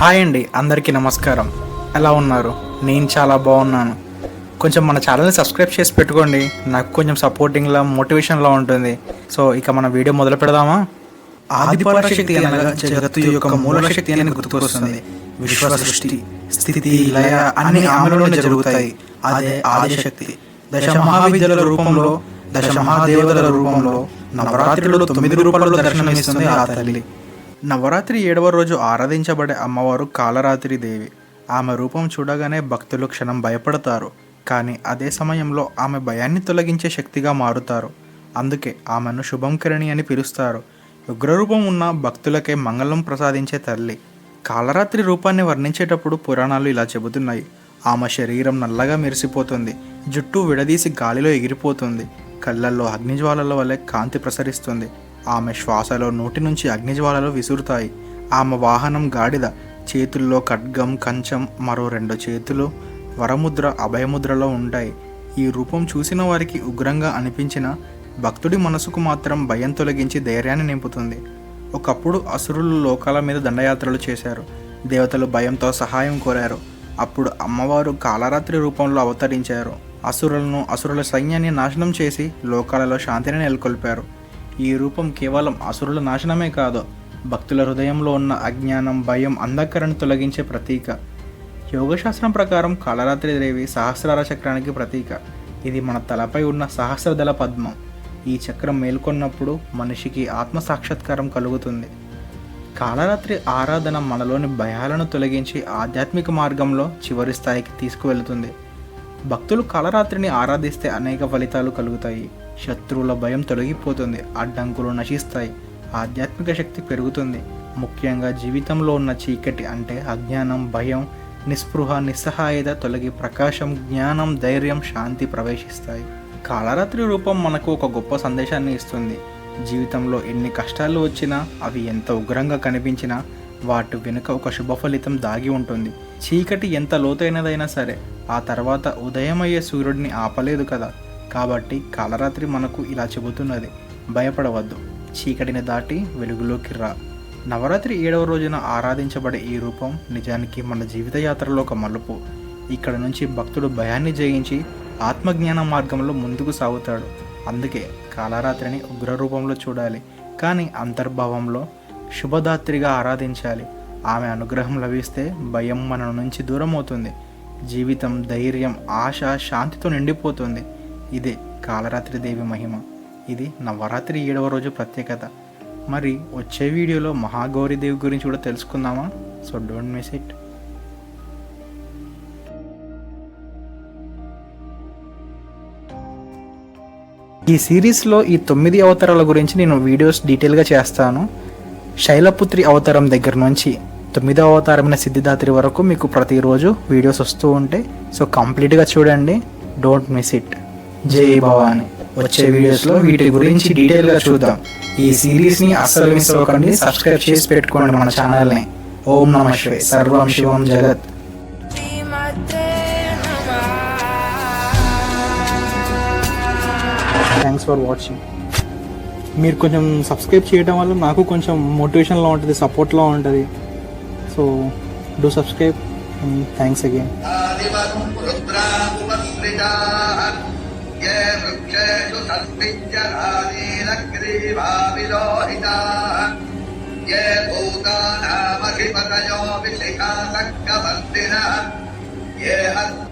Hi అండి అందరికీ నమస్కారం. ఎలా ఉన్నారు? నేను చాలా బాగున్నాను. కొంచెం మన ఛానల్ని సబ్స్క్రైబ్ చేసి పెట్టుకోండి. నాకు కొంచెం సపోర్టింగ్లా మోటివేషన్లా ఉంటుంది. సో ఇక మన వీడియో మొదలు పెడదామా? ఆదిపరాశక్తి అనగా జగత్తు యొక్క మూలశక్తి అని గుర్తుకొస్తుంది. విశ్వ సృష్టి స్థితి లయ అన్ని ఆమెలోనే జరుగుతాయి. అదే ఆదిశక్తి. దశ మహావిద్యల రూపంలో దశ మహాదేవతల రూపంలో నవరాత్రిలో తొమ్మిది రూపాయలలో దర్శనమిస్తుంది ఆ తల్లి. నవరాత్రి ఏడవ రోజు ఆరాధించబడే అమ్మవారు కాలరాత్రి దేవి. ఆమె రూపం చూడగానే భక్తులు క్షణం భయపడతారు. కానీ అదే సమయంలో ఆమె భయాన్ని తొలగించే శక్తిగా మారుతారు. అందుకే ఆమెను శుభంకరణి అని పిలుస్తారు. ఉగ్రరూపం ఉన్న భక్తులకే మంగళం ప్రసాదించే తల్లి. కాలరాత్రి రూపాన్ని వర్ణించేటప్పుడు పురాణాలు ఇలా చెబుతున్నాయి. ఆమె శరీరం నల్లగా మెరిసిపోతుంది. జుట్టు విడదీసి గాలిలో ఎగిరిపోతుంది. కళ్ళల్లో అగ్నిజ్వాలల వలె కాంతి ప్రసరిస్తుంది. ఆమె శ్వాసలో నోటి నుంచి అగ్నిజ్వాలలు విసురుతాయి. ఆమె వాహనం గాడిద చేతుల్లో ఖడ్గం కంచం మరో రెండు చేతులు వరముద్ర అభయముద్రలో ఉంటాయి. ఈ రూపం చూసిన వారికి ఉగ్రంగా అనిపించిన భక్తుడి మనసుకు మాత్రం భయం తొలగించి ధైర్యాన్ని నింపుతుంది. ఒకప్పుడు అసురులు లోకాల మీద దండయాత్రలు చేశారు. దేవతలు భయంతో సహాయం కోరారు. అప్పుడు అమ్మవారు కాలరాత్రి రూపంలో అవతరించారు. అసురులను అసురుల సైన్యాన్ని నాశనం చేసి లోకాలలో శాంతిని నెలకొల్పారు. ఈ రూపం కేవలం అసురుల నాశనమే కాదు భక్తుల హృదయంలో ఉన్న అజ్ఞానం భయం అంధకరణ తొలగించే ప్రతీక. యోగశాస్త్రం ప్రకారం కాళరాత్రి దేవి సహస్రార చక్రానికి ప్రతీక. ఇది మన తలపై ఉన్న సహస్రదళ పద్మం. ఈ చక్రం మేల్కొన్నప్పుడు మనిషికి ఆత్మ సాక్షాత్కారం కలుగుతుంది. కాళరాత్రి ఆరాధన మనలోని భయాలను తొలగించి ఆధ్యాత్మిక మార్గంలో చివరి స్థాయికి తీసుకువెళుతుంది. భక్తులు కాళరాత్రిని ఆరాధిస్తే అనేక ఫలితాలు కలుగుతాయి. శత్రువుల భయం తొలగిపోతుంది అడ్డంకులు నశిస్తాయి ఆధ్యాత్మిక శక్తి పెరుగుతుంది. ముఖ్యంగా జీవితంలో ఉన్న చీకటి అంటే అజ్ఞానం భయం నిస్పృహ నిస్సహాయత తొలగి ప్రకాశం జ్ఞానం ధైర్యం శాంతి ప్రవేశిస్తాయి. కాళరాత్రి రూపం మనకు ఒక గొప్ప సందేశాన్ని ఇస్తుంది. జీవితంలో ఎన్ని కష్టాలు వచ్చినా అవి ఎంత ఉగ్రంగా కనిపించినా వాటి వెనుక ఒక శుభ ఫలితం దాగి ఉంటుంది. చీకటి ఎంత లోతైనదైనా సరే ఆ తర్వాత ఉదయమయ్యే సూర్యుడిని ఆపలేదు కదా. కాబట్టి కాలరాత్రి మనకు ఇలా చెబుతున్నది. భయపడవద్దు. చీకటిని దాటి వెలుగులోకి రా. నవరాత్రి ఏడవ రోజున ఆరాధించబడే ఈ రూపం నిజానికి మన జీవిత యాత్రలో ఒక మలుపు. ఇక్కడ నుంచి భక్తుడు భయాన్ని జయించి ఆత్మజ్ఞాన మార్గంలో ముందుకు సాగుతాడు. అందుకే కాలరాత్రిని ఉగ్ర రూపంలో చూడాలి. కానీ అంతర్భావంలో శుభదాత్రిగా ఆరాధించాలి. ఆమె అనుగ్రహం లభిస్తే భయం మన నుంచి దూరం అవుతుంది జీవితం ధైర్యం ఆశ శాంతితో నిండిపోతుంది. ఇదే కాలరాత్రి దేవి మహిమ. ఇది నవరాత్రి ఏడవ రోజు ప్రత్యేకత. మరి వచ్చే వీడియోలో మహాగౌరి దేవి గురించి కూడా తెలుసుకుందామా? So don't miss it. ఈ సిరీస్లో ఈ తొమ్మిది అవతారాల గురించి నేను వీడియోస్ డీటెయిల్గా చేస్తాను. శైలపుత్రి అవతారం దగ్గర నుంచి తొమ్మిదవ అవతారమైన సిద్ధిదాత్రి వరకు మీకు ప్రతిరోజు వీడియోస్ వస్తూ ఉంటాయి సో కంప్లీట్గా చూడండి. Don't miss it. జై భవాని. వచ్చే వీడియోస్లో వీటి గురించి డీటెయిల్గా చూద్దాం. ఈ సిరీస్ని అస్సలు మిస్ అవ్వకండి. సబ్స్క్రైబ్ చేసి పెట్టుకోండి మన ఛానల్ని. ఓం నమ శివే. సర్వం శివం జగత్. థ్యాంక్స్ ఫర్ వాచింగ్ మీరు కొంచెం సబ్స్క్రైబ్ చేయడం వల్ల నాకు కొంచెం మోటివేషన్లో ఉంటుంది సపోర్ట్లో ఉంటుంది. So do subscribe thanks again ये वृक्षेषु सस्मिञ्जरानीलग्रीवाविलोहिताः ये भूतानामधिपतयो विशिखासक्कवर्तिनः ये हस्